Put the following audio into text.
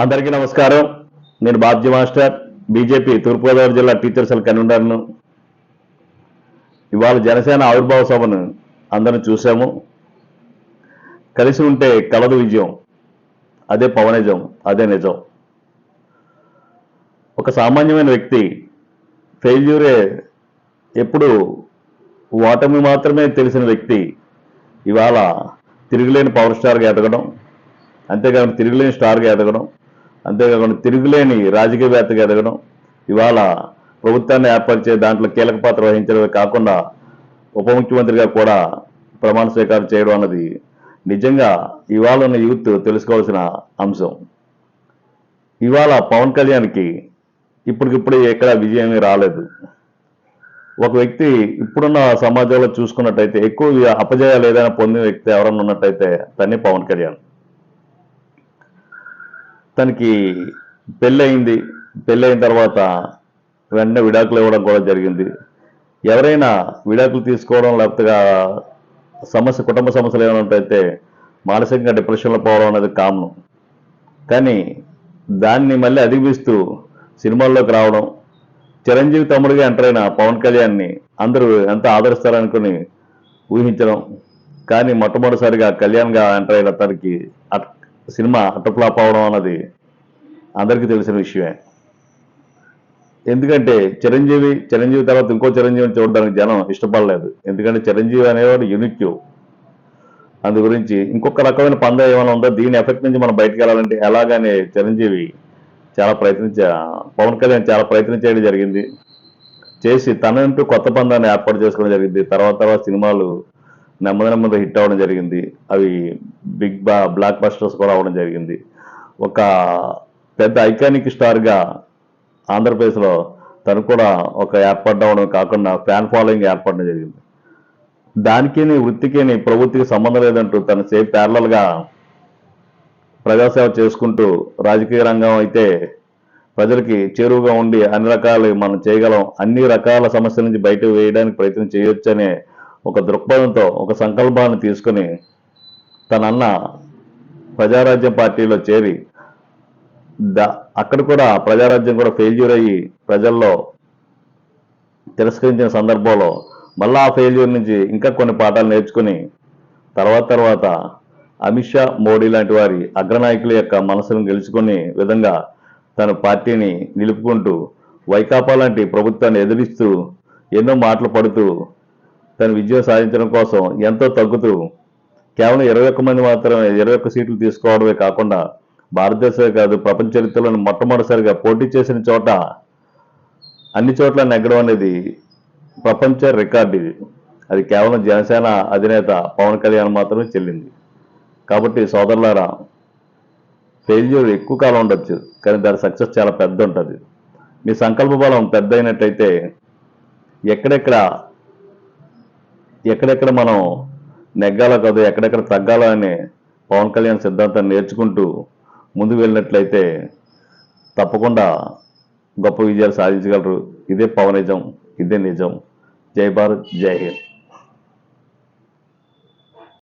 అందరికీ నమస్కారం. నేను బాబ్జీ మాస్టర్ బీజేపీ తూర్పుగోదావరి జిల్లా టీచర్స్ కన్వీనర్ను. ఇవాళ జనసేన ఆవిర్భావ సభను అందరం చూసాము కలిసి ఉంటే కలదు విజయం అదే పవనిజం అదే నిజం. ఒక సామాన్యమైన వ్యక్తి ఫెయిల్యూరే ఎప్పుడు ఓటమి మాత్రమే తెలిసిన వ్యక్తి ఇవాళ తిరుగులేని పవర్ స్టార్గా ఎదగడం అంతేకాని తిరుగులేని స్టార్గా ఎదగడం అంతేకాకుండా తిరుగులేని రాజకీయవేత్తగా ఎదగడం ఇవాళ ప్రభుత్వాన్ని ఏర్పరిచే దాంట్లో కీలక పాత్ర వహించడమే కాకుండా ఉప ముఖ్యమంత్రిగా కూడా ప్రమాణ స్వీకారం చేయడం అన్నది నిజంగా ఇవాళ ఉన్న యూత్ తెలుసుకోవాల్సిన అంశం. ఇవాళ పవన్ కళ్యాణ్కి ఇప్పటికిప్పుడు ఎక్కడ విజయం రాలేదు. ఒక వ్యక్తి ఇప్పుడున్న సమాజంలో చూసుకున్నట్టయితే ఎక్కువ అపజయాలు ఏదైనా పొందిన వ్యక్తి ఎవరన్నా ఉన్నట్టయితే తనే పవన్ కళ్యాణ్. తనకి పెళ్ళయింది. పెళ్ళయిన తర్వాత వెంటనే విడాకులు ఇవ్వడం కూడా జరిగింది. ఎవరైనా విడాకులు తీసుకోవడం లేకపోతే సమస్య కుటుంబ సమస్యలు ఏమైనా ఉంటాయితే మానసికంగా డిప్రెషన్లో పోవడం అనేది కామన్. కానీ దాన్ని మళ్ళీ అధిగమిస్తూ సినిమాల్లోకి రావడం చిరంజీవి తమ్ముడిగా ఎంటర్ అయిన పవన్ కళ్యాణ్ని అందరూ ఎంత ఆదరిస్తారనుకుని ఊహించడం కానీ మొట్టమొదటిసారిగా కళ్యాణ్గా ఎంటర్ అయిన తనకి అట్- సినిమా అట్టఫ్లాప్ అవడం అన్నది అందరికీ తెలిసిన విషయమే. ఎందుకంటే చిరంజీవి చిరంజీవి తర్వాత ఇంకో చిరంజీవిని చూడడానికి జనం ఇష్టపడలేదు. ఎందుకంటే చిరంజీవి అనేవాడు యూనిక్ అందు గురించి ఇంకొక రకమైన పంద ఏమైనా ఉందో? దీని ఎఫెక్ట్ నుంచి మనం బయటకు వెళ్ళాలంటే ఎలాగనే చిరంజీవి చాలా ప్రయత్నించా పవన్ కళ్యాణ్ చాలా ప్రయత్నం చేయడం జరిగింది. చేసి తనంటూ కొత్త పందాన్ని ఏర్పాటు చేసుకోవడం జరిగింది. తర్వాత తర్వాత సినిమాలు నెమ్మది నెమ్మది హిట్ అవ్వడం జరిగింది. అవి బిగ్ బా బ్లాక్ బస్టర్స్ కూడా అవ్వడం జరిగింది. ఒక పెద్ద ఐకానిక్ స్టార్గా ఆంధ్రప్రదేశ్లో తను కూడా ఒక ఏర్పడడం కాకుండా ఫ్యాన్ ఫాలోయింగ్ ఏర్పడడం జరిగింది. దానికేని వృత్తికేని ప్రభుత్వకి సంబంధం లేదంటూ తను సేఫ్ ప్యారలల్గా ప్రజాసేవ చేసుకుంటూ రాజకీయ రంగం అయితే ప్రజలకి చేరువుగా ఉండి అన్ని రకాలు మనం చేయగలం అన్ని రకాల సమస్యల నుంచి బయట వేయడానికి ప్రయత్నం చేయొచ్చనే ఒక దృక్పథంతో ఒక సంకల్పాన్ని తీసుకుని తన అన్న ప్రజారాజ్యం పార్టీలో చేరి అక్కడ కూడా ప్రజారాజ్యం కూడా ఫెయిల్యూర్ అయ్యి ప్రజల్లో తిరస్కరించిన సందర్భంలో మళ్ళా ఆ ఫెయిల్యూర్ నుంచి ఇంకా కొన్ని పాఠాలు నేర్చుకుని తర్వాత తర్వాత అమిత్ షా మోడీ లాంటి వారి అగ్రనాయకుల యొక్క మనసును గెలుచుకునే విధంగా తన పార్టీని నిలుపుకుంటూ వైకాపా లాంటి ప్రభుత్వాన్ని ఎదిరిస్తూ ఎన్నో మాటలు పడుతూ తన విజయం సాధించడం కోసం ఎంతో తగ్గుతూ కేవలం ఇరవై ఒక్క మంది మాత్రమే ఇరవై ఒక్క సీట్లు తీసుకోవడమే కాకుండా భారతదేశమే కాదు ప్రపంచ చరిత్రలో మొట్టమొదటిసారిగా పోటీ చేసిన చోట అన్ని చోట్ల నెగ్గడం అనేది ప్రపంచ రికార్డు ఇది. అది కేవలం జనసేన అధినేత పవన్ కళ్యాణ్ మాత్రమే చెల్లింది. కాబట్టి సోదరులారా ఫెయిల్యూర్ ఎక్కువ కాలం ఉండొచ్చు కానీ దాని సక్సెస్ చాలా పెద్ద ఉంటుంది. మీ సంకల్ప బలం పెద్ద అయినట్టయితే ఎక్కడెక్కడ ఎక్కడెక్కడ మనం నెగ్గాలో కాదు ఎక్కడెక్కడ తగ్గాలో అనే పవన్ కళ్యాణ్ సిద్ధాంతాన్ని నేర్చుకుంటూ ముందుకు వెళ్ళినట్లయితే తప్పకుండా గొప్ప విజయాలు సాధించగలరు. ఇదే పవనిజం ఇదే నిజం. జై భారత్ జై హింద్.